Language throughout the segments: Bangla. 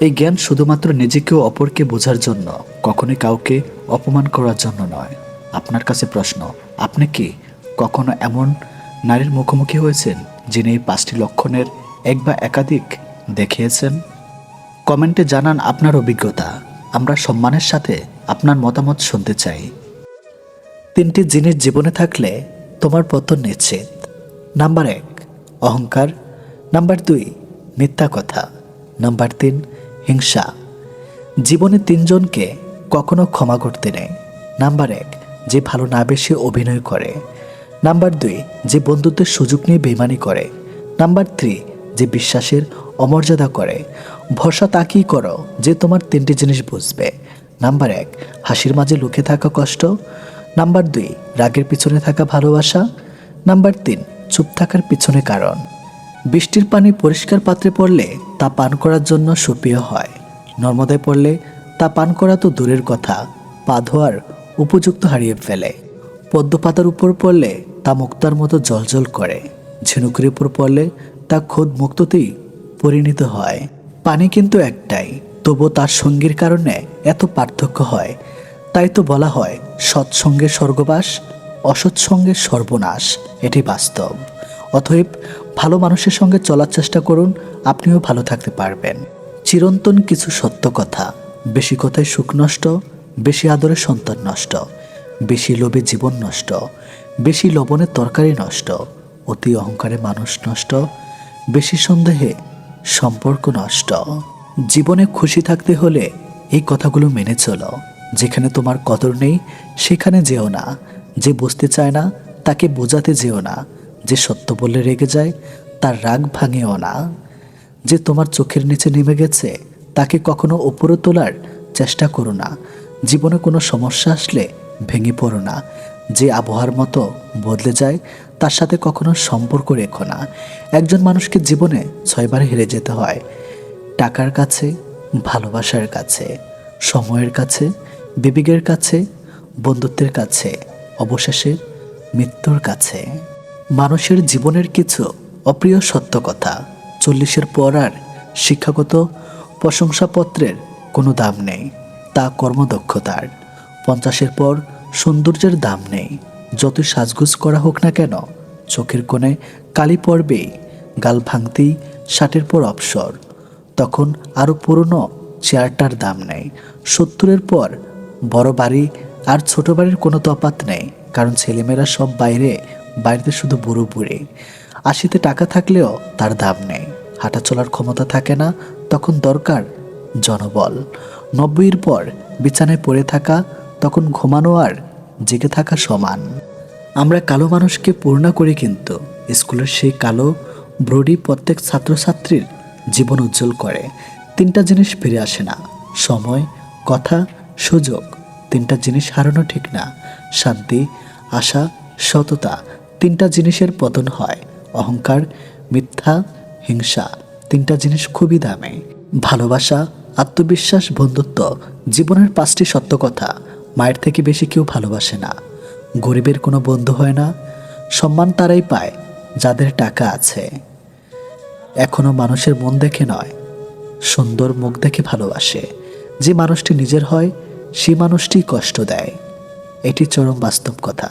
এই জ্ঞান শুধুমাত্র নিজেকে ও অপরকে বোঝার জন্য, কখনোই কাউকে অপমান করার জন্য নয়। আপনার কাছে প্রশ্ন, আপনি কি কখনো এমন নারীর মুখোমুখি হয়েছেন, যিনি এই পাঁচটি লক্ষণের এক বা একাধিক দেখিয়েছেন? কমেন্টে জানান আপনার অভিজ্ঞতা। আমরা সম্মানের সাথে আপনার মতামত শুনতে চাই। তিনটি জিনিস জীবনে থাকলে তোমার পতন নিশ্চিত। নাম্বার এক, অহংকার। নাম্বার দুই, মিথ্যা কথা। নাম্বার তিন হিংসা। জীবনে তিনজনকে কখনো ক্ষমা করতে নেই। নাম্বার এক, যে ভালো না বেশি অভিনয় করে। নাম্বার দুই, যে বন্ধুত্বের সুযোগ নিয়ে বেমানি করে। নাম্বার থ্রি, যে বিশ্বাসের অমর্যাদা করে। ভরসা তাকেই করো যে তোমার তিনটি জিনিস বুঝবে। নাম্বার এক, হাসির মাঝে লুকে থাকা কষ্ট। নাম্বার দুই, রাগের পিছনে থাকা ভালোবাসা। নাম্বার তিন, চুপ থাকার পিছনে কারণ। বৃষ্টির পানি পরিষ্কার পাত্রে পড়লে তা পান করার জন্য সুপ্রিয় হয়। নর্মদায় পড়লে তা পান করা তো দূরের কথা, পা ধোয়ার উপযুক্ত হারিয়ে ফেলে। পদ্ম পাতার উপর পড়লে তা মুক্তার মতো জলজল করে। ঝিনুকের উপর পড়লে তা খোদ মুক্ততেই পরিণত হয়। পানি কিন্তু একটাই তবু তার সঙ্গীর কারণে এত পার্থক্য হয়। তাই তো বলা হয় সৎসঙ্গে স্বর্গবাস অসৎসঙ্গে সর্বনাশ, এটি বাস্তব। অতএব ভালো মানুষের সঙ্গে চলার চেষ্টা করুন, আপনিও ভালো থাকতে পারবেন। চিরন্তন কিছু সত্য কথা, বেশি কথায় সুখ নষ্ট, বেশি আদরে সন্তান নষ্ট, বেশি লোভে জীবন নষ্ট, বেশি লবণে তরকারি নষ্ট, অতি অহংকারে মানুষ নষ্ট, বেশি সন্দেহে সম্পর্ক নষ্ট। জীবনে খুশি থাকতে হলে এই কথাগুলো মেনে চলো। যেখানে তোমার কদর নেই, সেখানে যেও না। যে বুঝতে চায় না, তাকে বোঝাতে যেও না। যে সত্য বলে রেগে যায়, তার রাগ ভাঙেও না। যে তোমার চোখের নিচে নেমে গেছে, তাকে কখনো ওপরে তোলার চেষ্টা করো না। জীবনে কোনো সমস্যা আসলে ভেঙে পড়ো না। যে আবহাওয়ার মতো বদলে যায়, তার সাথে কখনো সম্পর্ক রেখো না। একজন মানুষকে জীবনে ছয়বার হেরে যেতে হয়। টাকার কাছে, ভালোবাসার কাছে, সময়ের কাছে, বিবেকের কাছে, বন্ধুত্বের কাছে, অবশেষে মৃত্যুর কাছে। মানুষের জীবনের কিছু অপ্রিয় সত্য কথা। চল্লিশের পর আর শিক্ষাগত প্রশংসাপত্রের কোনো দাম নেই, তা কর্মদক্ষতার। পঞ্চাশের পর সৌন্দর্যের দাম নেই, যতই সাজগুজ করা হোক না কেন, চোখের কোণে কালি পড়বেই, গাল ভাঙতেই ষাটের পর অবসর। তখন আরও পুরনো চেয়ারটার দাম নেই, সত্তরের পর বড় বাড়ি আর ছোট বাড়ির কোনো তফাৎ নেই, কারণ ছেলেমেয়েরা সব বাইরে বাড়িতে শুধু বুড়ো বুড়ি। আশিতে টাকা থাকলেও তার দাম নেই। হাঁটা চলার ক্ষমতা থাকে না, তখন দরকার জনবল। নব্বইয়ের পর বিছানায় পড়ে থাকা, তখন ঘুমানো আর জেগে থাকা সমান। আমরা কালো মানুষকে পূর্ণ করি কিন্তু, স্কুলের সেই কালো ব্রডি প্রত্যেক ছাত্রছাত্রীর জীবন উজ্জ্বল করে। তিনটা জিনিস ফিরে আসে না, সময়, কথা, সুযোগ। তিনটা জিনিস হারানো ঠিক না, শান্তি, আশা, সততা। তিনটা জিনিসের পতন হয়, অহংকার, মিথ্যা, হিংসা। তিনটা জিনিস খুবই দামি। ভালোবাসা, আত্মবিশ্বাস, বন্ধুত্ব, জীবনের পাঁচটি সত্য কথা। মায়ের থেকে বেশি কেউ ভালোবাসে না। গরিবের কোনো বন্ধু হয় না। সম্মান তারাই পায়, যাদের টাকা আছে। এখনও মানুষের মন দেখে নয়, সুন্দর মুখ দেখে ভালোবাসে। যে মানুষটি নিজের হয়, সে মানুষটি কষ্ট দেয়। এটি চরম বাস্তব কথা।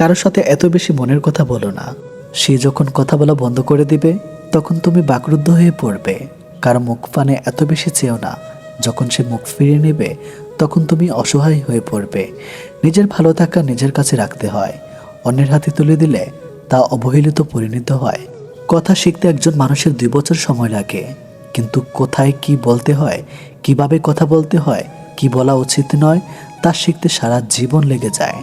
কারোর সাথে এত বেশি মনের কথা বলো না। সে যখন কথা বলা বন্ধ করে দিবে, তখন তুমি বাকরুদ্ধ হয়ে পড়বে। কারও মুখ পানে এত বেশি চেয়েও না। যখন সে মুখ ফিরিয়ে নেবে, তখন তুমি অসহায় হয়ে পড়বে। নিজের ভালো থাকা নিজের কাছে রাখতে হয়। অন্যের হাতে তুলে দিলে তা অবহেলিত পরিণত হয়। কথা শিখতে একজন মানুষের দুই বছর সময় লাগে। কিন্তু কোথায় কি বলতে হয়, কীভাবে কথা বলতে হয়, কি বলা উচিত নয়, তা শিখতে সারা জীবন লেগে যায়।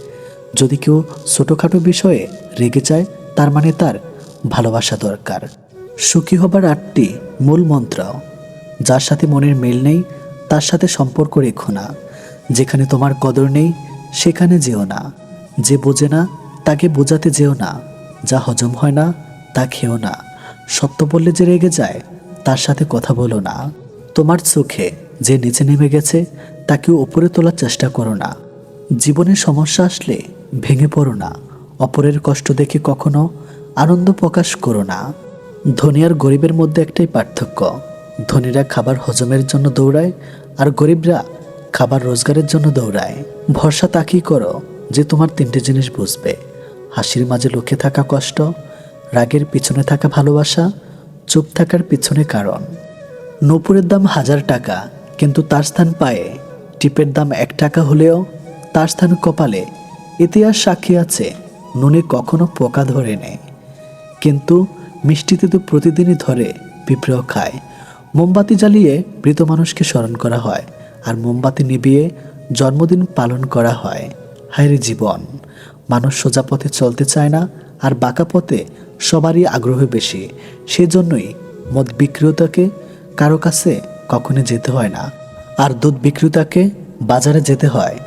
যদি কেউ ছোটোখাটো বিষয়ে রেগে যায়, তার মানে তার ভালোবাসা দরকার। সুখী হবার আটটি মূল মন্ত্র, যার সাথে মনের মিল নেই, তার সাথে সম্পর্ক রেখো না। যেখানে তোমার কদর নেই, সেখানে যেও না। যে বোঝে না, তাকে বোঝাতে যেও না। যা হজম হয় না, তা খেও না। সত্য বললে যে রেগে যায়, তার সাথে কথা বলো না। তোমার চোখে যে নিচে নেমে গেছে তাকে উপরে তোলার চেষ্টা করো না। জীবনে সমস্যা আসলে ভেঙে পড়ো না। অপরের কষ্ট দেখে কখনো আনন্দ প্রকাশ করো না। ধনী আর গরিবের মধ্যে একটাই পার্থক্য। ধনীরা খাবার হজমের জন্য দৌড়ায় আর গরিবরা খাবার রোজগারের জন্য দৌড়ায়। ভরসা তাকেই করো যে তোমার তিনটে জিনিস বুঝবে। হাসির মাঝে লুকিয়ে থাকা কষ্ট, রাগের পিছনে থাকা ভালোবাসা, চুপ থাকার পিছনে কারণ। নূপুরের দাম হাজার টাকা, কিন্তু তার স্থান পায়ে। টিপের দাম এক টাকা হলেও তার স্থান কপালে ইতিহাস সাক্ষী আছে, নুনে কখনো পোকা ধরে নেয়। কিন্তু মিষ্টিতে তো প্রতিদিনই ধরে পিঁপড়েও খায়। মোমবাতি জ্বালিয়ে মৃত মানুষকে স্মরণ করা হয় আর মোমবাতি নিভিয়ে জন্মদিন পালন করা হয়। হায়রে জীবন! মানুষ সোজা পথে চলতে চায় না আর বাঁকা পথে সবারই আগ্রহ বেশি। সেজন্যই মদ বিক্রেতাকে কারও কাছে কখনো যেতে হয় না। আর দুধ বিক্রেতাকে বাজারে যেতে হয়।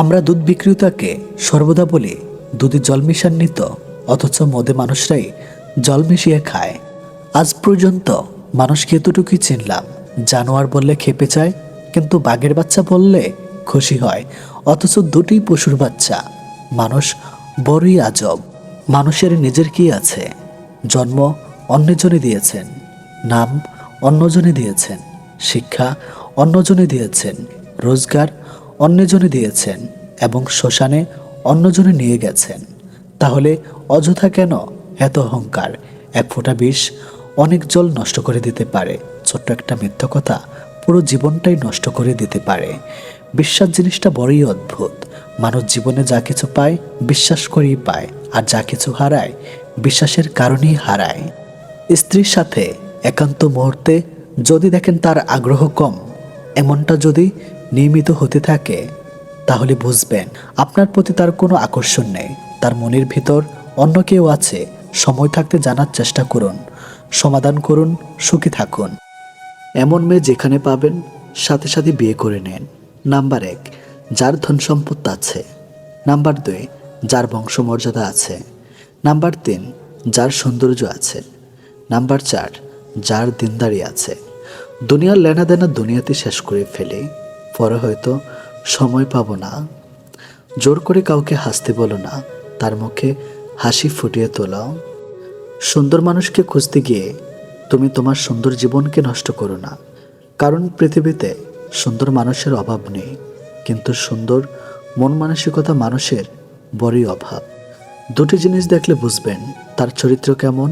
আমরা দুধ বিক্রেতাকে সর্বদা বলি, দুধে জল মিশান্বিত, অথচ মদে মানুষরাই জল মিশিয়ে খায়। আজ পর্যন্ত মানুষকে এতটুকুই চিনলাম, জানোয়ার বললে খেপে যায়, কিন্তু বাঘের বাচ্চা বললে খুশি হয়, অথচ দুটি পশুর বাচ্চা। মানুষ বড়ই আজব, মানুষের নিজের কি আছে? জন্ম অন্যজনে দিয়েছেন, নাম অন্যজনে দিয়েছেন, শিক্ষা অন্যজনে দিয়েছেন, রোজগার অন্যজনে দিয়েছেন এবং শ্মশানে অন্যজনে নিয়ে গেছেন। তাহলে অযথা কেন এত অহংকার? এক ফোঁটা বিষ অনেক জল নষ্ট করে দিতে পারে। ছোট্ট একটা মিথ্যা কথা পুরো জীবনটাই নষ্ট করে দিতে পারে। বিশ্বাস জিনিসটা বড়ই অদ্ভুত। মানুষ জীবনে যা কিছু পায়, বিশ্বাস করেই পায়। আর যা কিছু হারায়, বিশ্বাসের কারণেই হারায়। স্ত্রীর সাথে একান্ত মুহূর্তে যদি দেখেন তার আগ্রহ কম, এমনটা যদি নিয়মিত হতে থাকে, তাহলে বুঝবেন আপনার প্রতি তার কোনো আকর্ষণ নেই। তার মনের ভিতর অন্য কেউ আছে, সময় থাকতে জানার চেষ্টা করুন, সমাধান করুন, সুখী থাকুন। এমন মেয়ে যেখানে পাবেন, সাথে সাথে বিয়ে করে নেন। নাম্বার এক, যার ধন সম্পত্তি আছে। নাম্বার দুই, যার বংশমর্যাদা আছে। নাম্বার তিন, যার সৌন্দর্য আছে। নাম্বার চার, যার দিনদারি আছে। দুনিয়ার লেনাদেনা দুনিয়াতে শেষ করে ফেলে। পরে হয়তো সময় পাবো না। জোর করে কাউকে হাসতে বলো না, তার মুখে হাসি ফুটিয়ে তোলাও সুন্দর মানুষকে খুঁজতে গিয়ে তুমি তোমার সুন্দর জীবনকে নষ্ট করো না, কারণ পৃথিবীতে সুন্দর মানুষের অভাব নেই, কিন্তু সুন্দর মন মানসিকতা মানুষের বড়ই অভাব। দুটি জিনিস দেখলে বুঝবেন, তার চরিত্র কেমন।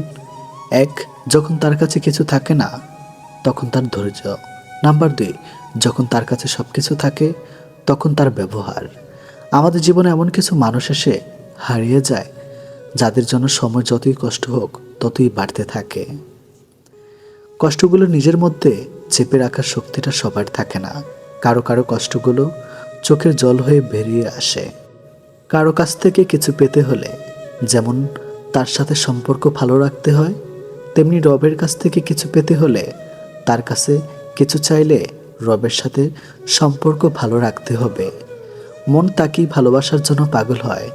এক, যখন তার কাছে কিছু থাকে না, তখন তার ধৈর্য। নাম্বার দুই যখন তার কাছে সব কিছু থাকে, তখন তার ব্যবহার। আমাদের জীবনে এমন কিছু মানুষ এসে হারিয়ে যায়, যাদের জন্য সময় যতই কষ্ট হোক, ততই বাড়তে থাকে। কষ্টগুলো নিজের মধ্যে চেপে রাখার শক্তিটা সবার থাকে না। কারও কারও কষ্টগুলো চোখের জল হয়ে বেরিয়ে আসে। কারও কাছ থেকে কিছু পেতে হলে, যেমন তার সাথে সম্পর্ক ভালো রাখতে হয়, তেমনি রবের কাছ থেকে কিছু পেতে হলে, তার কাছে কিছু চাইলে রবের সাথে সম্পর্ক ভালো রাখতে হবে। মন তাকেই ভালোবাসার জন্য পাগল হয়,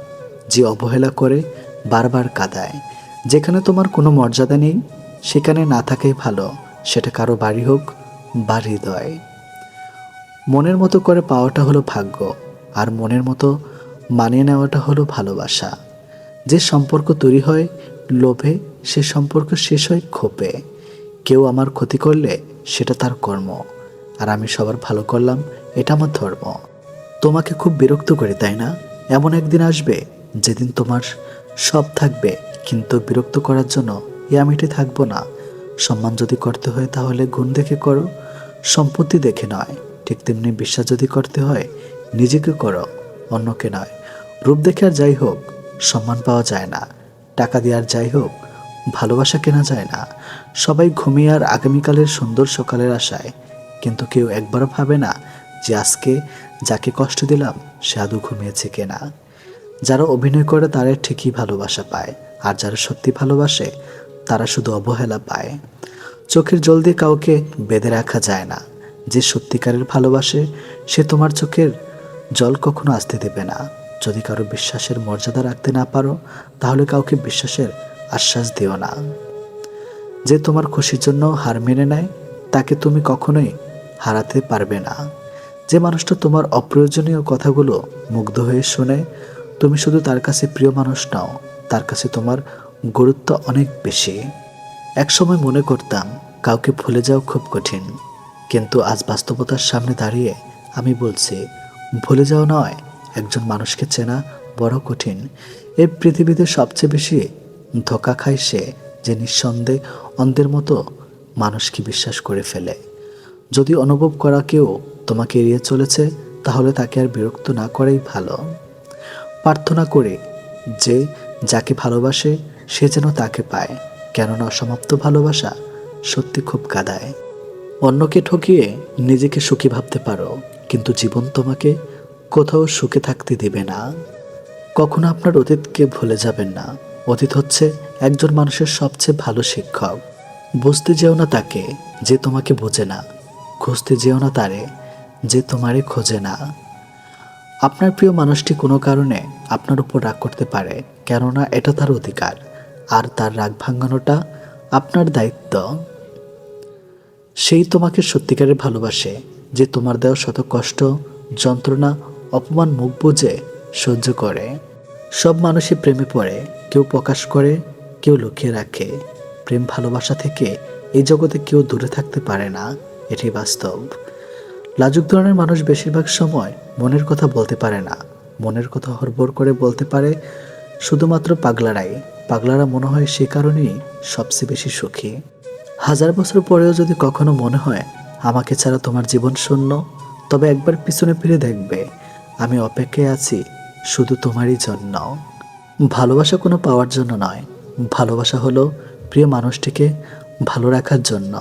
যে অবহেলা করে বারবার কাঁদায়। যেখানে তোমার কোনো মর্যাদা নেই, সেখানে না থাকাই ভালো, সেটা কারও বাড়ি হোক বা হৃদয়। মনের মতো করে পাওয়াটা হলো ভাগ্য, আর মনের মতো মানিয়ে নেওয়াটা হলো ভালোবাসা। যে সম্পর্ক তৈরি হয় লোভে, সে সম্পর্ক শেষ হয় ক্ষোভে। কেউ আমার ক্ষতি করলে সেটা তার কর্ম। আর আমি সবার ভালো করলাম, এটা আমার ধর্ম। তোমাকে খুব বিরক্ত করে, তাই না? এমন একদিন আসবে, যেদিন তোমার সব থাকবে, কিন্তু বিরক্ত করার জন্য ইয়ামিটি থাকব না। সম্মান যদি করতে হয়, তাহলে গুণ দেখে করো। সম্পত্তি দেখে নয়, ঠিক তেমনি বিশ্বাস যদি করতে হয়, নিজেকে করো, অন্যকে নয়। রূপ দেখে আর যাই হোক, সম্মান পাওয়া যায় না। টাকা দিয়ে আর যাই হোক, ভালোবাসা কেনা যায় না। সবাই ঘুমিয়ে আর আগামীকালের সুন্দর সকালের আশায় কিন্তু কেউ একবারও ভাবে না যে আজকে যাকে কষ্ট দিলাম, সে আদৌ ঘুমিয়েছে কেনা। যারা অভিনয় করে তারা ঠিকই ভালোবাসা পায়, আর যারা সত্যি ভালোবাসে, তারা শুধু অবহেলা পায়। চোখের জল দিয়ে কাউকে বেঁধে রাখা যায় না। যে সত্যিকারের ভালোবাসে, সে তোমার চোখের জল কখনো আসতে দেবে না। যদি কারও বিশ্বাসের মর্যাদা রাখতে না পারো, তাহলে কাউকে বিশ্বাসের আশ্বাস দিও না। যে তোমার খুশির জন্য হার মেনে নেয়, তাকে তুমি কখনোই হারাতে পারবে না। যে মানুষটা তোমার অপ্রয়োজনীয় কথাগুলো মুগ্ধ হয়ে শুনে, তুমি শুধু তার কাছে প্রিয় মানুষ নাও, তার কাছে তোমার গুরুত্ব অনেক বেশি। একসময় মনে করতাম, কাউকে ভুলে যাওয়া খুব কঠিন। কিন্তু আজ বাস্তবতার সামনে দাঁড়িয়ে আমি বলছি, ভুলে যাওয়া নয়, একজন মানুষকে চেনা বড় কঠিন। এই পৃথিবীতে সবচেয়ে বেশি ধোকা খায় সে যে নিঃসন্দেহে অন্ধের মতো মানুষকে বিশ্বাস করে ফেলে। যদি অনুভব করা কেউ তোমাকে এড়িয়ে চলেছে, তাহলে তাকে আর বিরক্ত না করাই ভালো। প্রার্থনা করে যে যাকে ভালোবাসে, সে যেন তাকে পায়, কেননা অসমাপ্ত ভালোবাসা সত্যি খুব কাদায়। অন্যকে ঠকিয়ে নিজেকে সুখী ভাবতে পারো, কিন্তু জীবন তোমাকে কোথাও সুখে থাকতে দেবে না। কখনো আপনার অতীতকে ভুলে যাবেন না। অতীত হচ্ছে একজন মানুষের সবচেয়ে ভালো শিক্ষক। বুঝতে যেও না তাকে, যে তোমাকে বোঝে না। খুঁজতে যেও না তারে, যে তোমারে খোঁজে না। আপনার প্রিয় মানুষটি কোনো কারণে আপনার উপর রাগ করতে পারে, কেননা এটা তার অধিকার, আর তার রাগ ভাঙানোটা আপনার দায়িত্ব। সেই তোমাকে সত্যিকারের ভালোবাসে, যে তোমার দেওয়া শত কষ্ট, যন্ত্রণা, অপমান মুখ বুঝে সহ্য করে। সব মানুষই প্রেমে পড়ে, কেউ প্রকাশ করে, কেউ লুকিয়ে রাখে। প্রেম ভালোবাসা থেকে এই জগতে কেউ দূরে থাকতে পারে না। এটি বাস্তব। লাজুক ধরনের মানুষ বেশিরভাগ সময় মনের কথা বলতে পারে না। মনের কথা হরবর করে বলতে পারে, শুধুমাত্র পাগলারাই। পাগলারা মনে হয় সে কারণেই সবচেয়ে বেশি সুখী। হাজার বছর পরেও যদি কখনো মনে হয়, আমাকে ছাড়া তোমার জীবন শূন্য তবে একবার পিছনে ফিরে দেখবে, আমি অপেক্ষায় আছি শুধু তোমারই জন্য ভালোবাসা কোনো পাওয়ার জন্য নয়। ভালোবাসা হলো প্রিয় মানুষটিকে ভালো রাখার জন্য।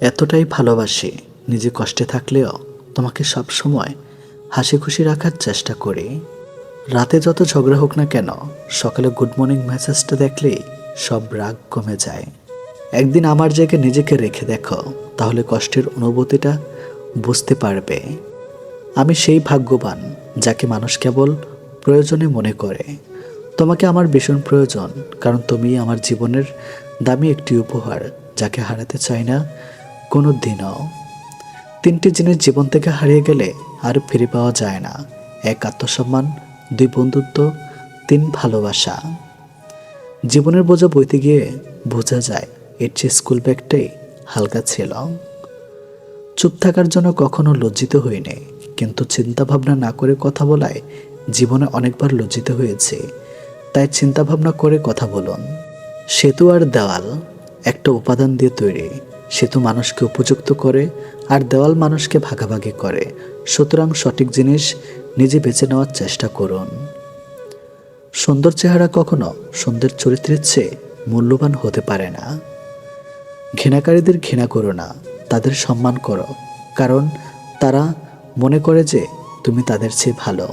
এতটাই ভালোবাসি, নিজে কষ্টে থাকলেও তোমাকে সব সময় হাসি খুশি রাখার চেষ্টা করি। রাতে যত ঝগড়া হোক না কেন, সকালে গুড মর্নিং মেসেজটা দেখলেই সব রাগ কমে যায়। একদিন আমার জায়গায় নিজেকে রেখে দেখো, তাহলে কষ্টের অনুভূতিটা বুঝতে পারবে। আমি সেই ভাগ্যবান যাকে মানুষ কেবল প্রয়োজনে মনে করে। তোমাকে আমার ভীষণ প্রয়োজন, কারণ তুমি আমার জীবনের দামি একটি উপহার, যাকে হারাতে চাই না কোনো দিনও। তিনটি জিনিস জীবন থেকে হারিয়ে গেলে আর ফিরে পাওয়া যায় না। এক আত্মসম্মান, দুই বন্ধুত্ব, তিন ভালোবাসা। জীবনের বোঝা বইতে গিয়ে বোঝা যায়, এর চেয়ে স্কুল ব্যাগটাই হালকা ছিল। চুপ থাকার জন্য কখনো লজ্জিত হইনি, কিন্তু চিন্তা ভাবনা না করে কথা বলায় জীবনে অনেকবার লজ্জিত হয়েছে। তাই চিন্তা ভাবনা করে কথা বলুন। সেতু আর দেওয়াল একটা উপাদান দিয়ে তৈরি। সেতু মানুষকে উপযুক্ত করে আর দেওয়াল মানুষকে ভাগাভাগি করে। সুতরাং সঠিক জিনিস নিজে বেছে নেওয়ার চেষ্টা করুন। সুন্দর চেহারা কখনো সুন্দর চরিত্রের চেয়ে মূল্যবান হতে পারে না। ঘৃণাকারীদের ঘৃণা করো না, তাদের সম্মান করো, কারণ তারা মনে করে যে তুমি তাদের চেয়ে ভালো।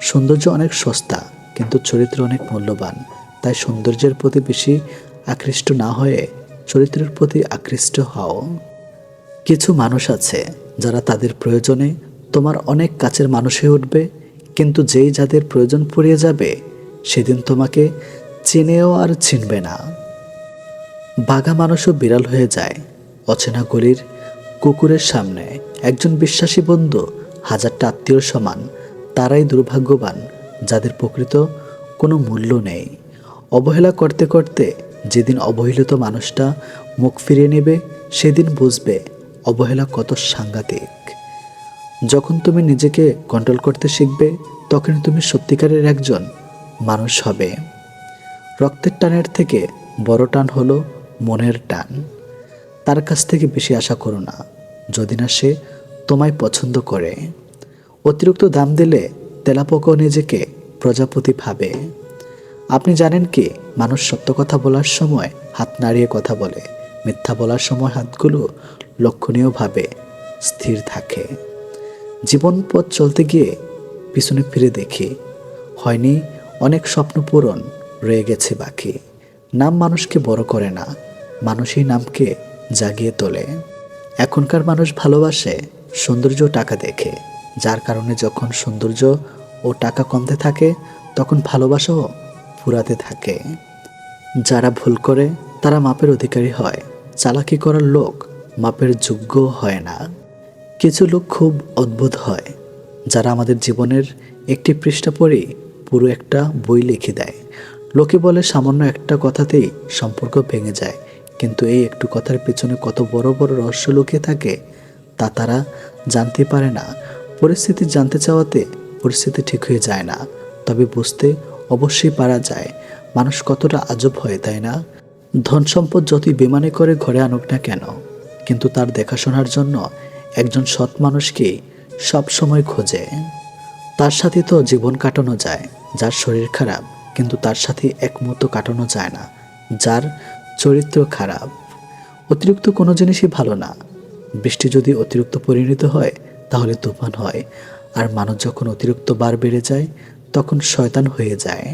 সৌন্দর্য অনেক সস্তা, কিন্তু চরিত্র অনেক মূল্যবান, তাই সৌন্দর্যের প্রতি বেশি আকৃষ্ট না হয়ে চরিত্রের প্রতি আকৃষ্ট হও। কিছু মানুষ আছে যারা তাদের প্রয়োজনে তোমার অনেক কাছের মানুষ হয়ে উঠবে, কিন্তু যেই যাদের প্রয়োজন পড়িয়ে যাবে, সেদিন তোমাকে চিনেও আর চিনবে না। বাঘা মানুষও বিড়াল হয়ে যায়। অচেনা গলির কুকুরের সামনে একজন বিশ্বাসী বন্ধু, হাজারটা আত্মীয়র সমান, তারাই দুর্ভাগ্যবান, যাদের প্রকৃত কোনো মূল্য নেই। অবহেলা করতে করতে যেদিন অবহেলিত মানুষটা মুখ ফিরিয়ে নেবে, সেদিন বুঝবে অবহেলা কত সাংঘাতিক। যখন তুমি নিজেকে কন্ট্রোল করতে শিখবে তখন তুমি সত্যিকারের একজন মানুষ হবে। রক্তের টানের থেকে বড় টান হলো মনের টান। তার কাছ থেকে বেশি আশা করো না, যদি না সে তোমায় পছন্দ করে। অতিরিক্ত দাম দিলে তেলাপোকাও নিজেকে প্রজাপতি ভাবে। আপনি জানেন কি? মানুষ সত্য কথা বলার সময় হাত নাড়িয়ে কথা বলে। মিথ্যা বলার সময় হাতগুলো লক্ষণীয়ভাবে স্থির থাকে। জীবন পথ চলতে গিয়ে পিছনে ফিরে দেখি, হয়নি অনেক স্বপ্ন পূরণ রয়ে গেছে বাকি। নাম মানুষকে বড় করে না, মানুষই নামকে জাগিয়ে তোলে। এখনকার মানুষ ভালোবাসে সৌন্দর্য টাকা দেখে। যার কারণে যখন সৌন্দর্য ও টাকা কমতে থাকে, তখন ভালোবাসাও ফুরাতে থাকে। যারা ভুল করে, তারা মাপের অধিকারী হয়। চালাকি করার লোক মাপের যোগ্য হয় না। কিছু লোক খুব অদ্ভুত হয়, যারা আমাদের জীবনের একটি পৃষ্ঠা পড়েই পুরো একটা বই লিখে দেয়। লোকে বলে, সামান্য একটা কথাতেই সম্পর্ক ভেঙে যায়, কিন্তু এই একটু কথার পেছনে কত বড় বড় রহস্য লুকিয়ে থাকে, তা তারা জানতে পারে না। পরিস্থিতি জানতে চাওয়াতে পরিস্থিতি ঠিক হয়ে যায় না, তবে বুঝতে অবশ্যই পারা যায়। মানুষ কতটা আজব হয়, তাই না? ধন সম্পদ যতই বিমানে করে ঘরে আনুক না কেন, কিন্তু তার দেখাশোনার জন্য একজন সৎ মানুষকে সব সময় খোঁজে। তার সাথে তো জীবন কাটানো যায়, যার শরীর খারাপ, কিন্তু তার সাথে এক মুহূর্ত কাটানো যায় না, যার চরিত্র খারাপ। অতিরিক্ত কোনো জিনিসই ভালো না। বৃষ্টি যদি অতিরিক্ত পরিণত হয়, তাহলে তুফান হয়, আর মানুষ যখন অতিরিক্ত বার বেড়ে যায় তখন শয়তান হয়ে যায়।